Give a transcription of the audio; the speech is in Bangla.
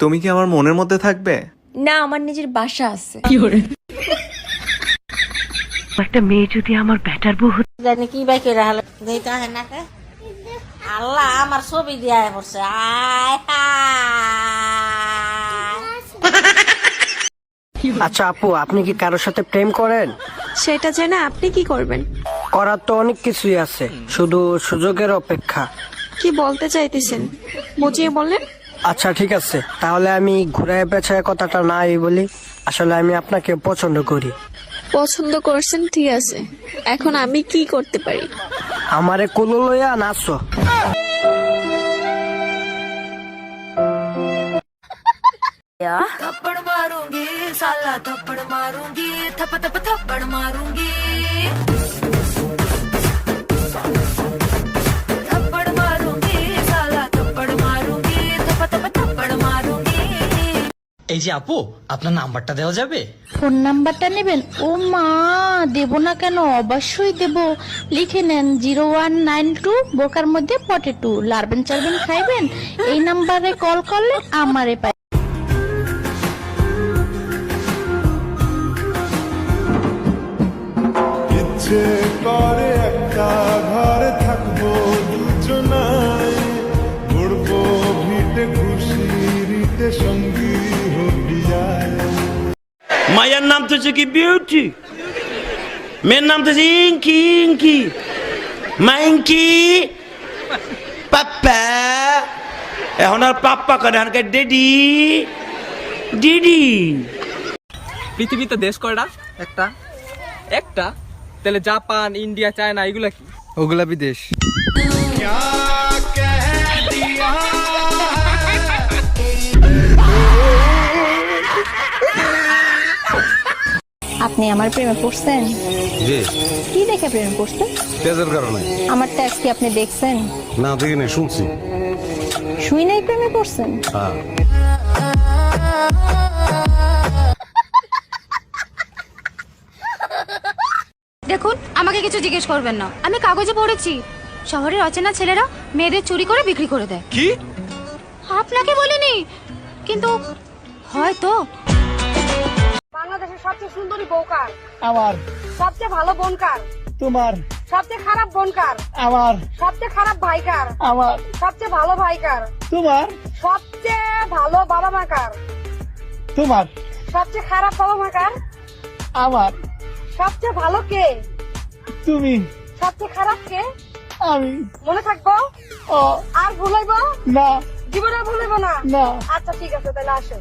তুমি কি আমার মনের মধ্যে থাকবে? না আমার নিজের বাসা আছে। একটা মেয়ে যদি আমার ব্যাটার বউ হতো, জানি কি বাই করে হালে দেইতা হয় না আল্লাহ আমার ছবি দিয়া পড়ছে। আয় আচ্ছা আপু আপনি কি কারোর সাথে প্রেম করেন? সেটা জেনে আপনি কি করবেন? করার তো অনেক কিছুই আছে শুধু সুযোগের অপেক্ষা। কি বলতে চাইতেছেন? বুঝিয়ে বললেন? আচ্ছা ঠিক আছে তাহলে আমি ঘুরায় পেছায় কথাটা নাই বলি আসলে আমি আপনাকে পছন্দ করি পছন্দ করছেন ঠিক আছে এখন আমি কি করতে পারি আমারে কুলো লইয়া নাচো थप्पड़ मारूंगी साला थप्पड़ मारूंगी थप थप थप्पड़ मारूंगी এই যে আপু আপনার নাম্বারটা দেওয়া যাবে? ফোন নাম্বারটা নেবেন? ও মা দেব না কেন? অবশ্যই দেব। লিখে নেন জিরো ওয়ান নাইন টু বোকার মধ্যে পটেটু লারবেন চারবেন খাইবেন? এই নাম্বারে কল করলে আমারে পাই। ইচ্ছে করে একটা ঘরে থাকব দুজনায় ঘুরবো ভিটে খুশিরিতে সঙ্গী। হবিয়ায় মায়ের নাম তো হচ্ছে কি বিউটি মেয়ের নাম তো হচ্ছে ইঙ্কি ইঙ্কি। মাইঙ্কি পাপ্পা। এখন আর পাপ্পা করে এখনকার ডেডি ডিডি পৃথিবীতে দেশ কয়টা? একটা। একটা? তাহলে জাপান ইন্ডিয়া চায়না এগুলা কি? ওগুলা বিদেশ। আপনি আমার প্রেমে পড়ছেন? জি। কি দেখে প্রেমে পড়ছেন? তেজের কারণে। আমার ট্যাক্স কি আপনি দেখছেন? না দেখি না শুনছি। শুই নাই প্রেমে পড়ছেন? হ্যাঁ। দেখুন আমাকে কিছু জিজ্ঞেস করবেন না। আমি কাগজে পড়েছি। শহরের অচেনা ছেলেরা মেয়েদের চুরি করে বিক্রি করে দেয়। কি? আপনাকে বলিনি। কিন্তু হয়তো সবচেয়ে সুন্দরী বউ কার? আমার। সবচেয়ে ভালো বোন কার? তোমার। সবচেয়ে খারাপ বোন কার? আমার। সবচেয়ে খারাপ ভাই কার? আমার। সবচেয়ে ভালো ভাই কার? তোমার। সবচেয়ে ভালো বাবা মা কার? তোমার। সবচেয়ে খারাপ বাবা মা কার? আমার। সবচেয়ে ভালো কে? তুমি। সবচেয়ে খারাপ কে? আমি। মনে থাকব? ও। আর ভুলাইবো? না। জীবনে ভুলাইবো না? না। আচ্ছা ঠিক আছে তাহলে আসো।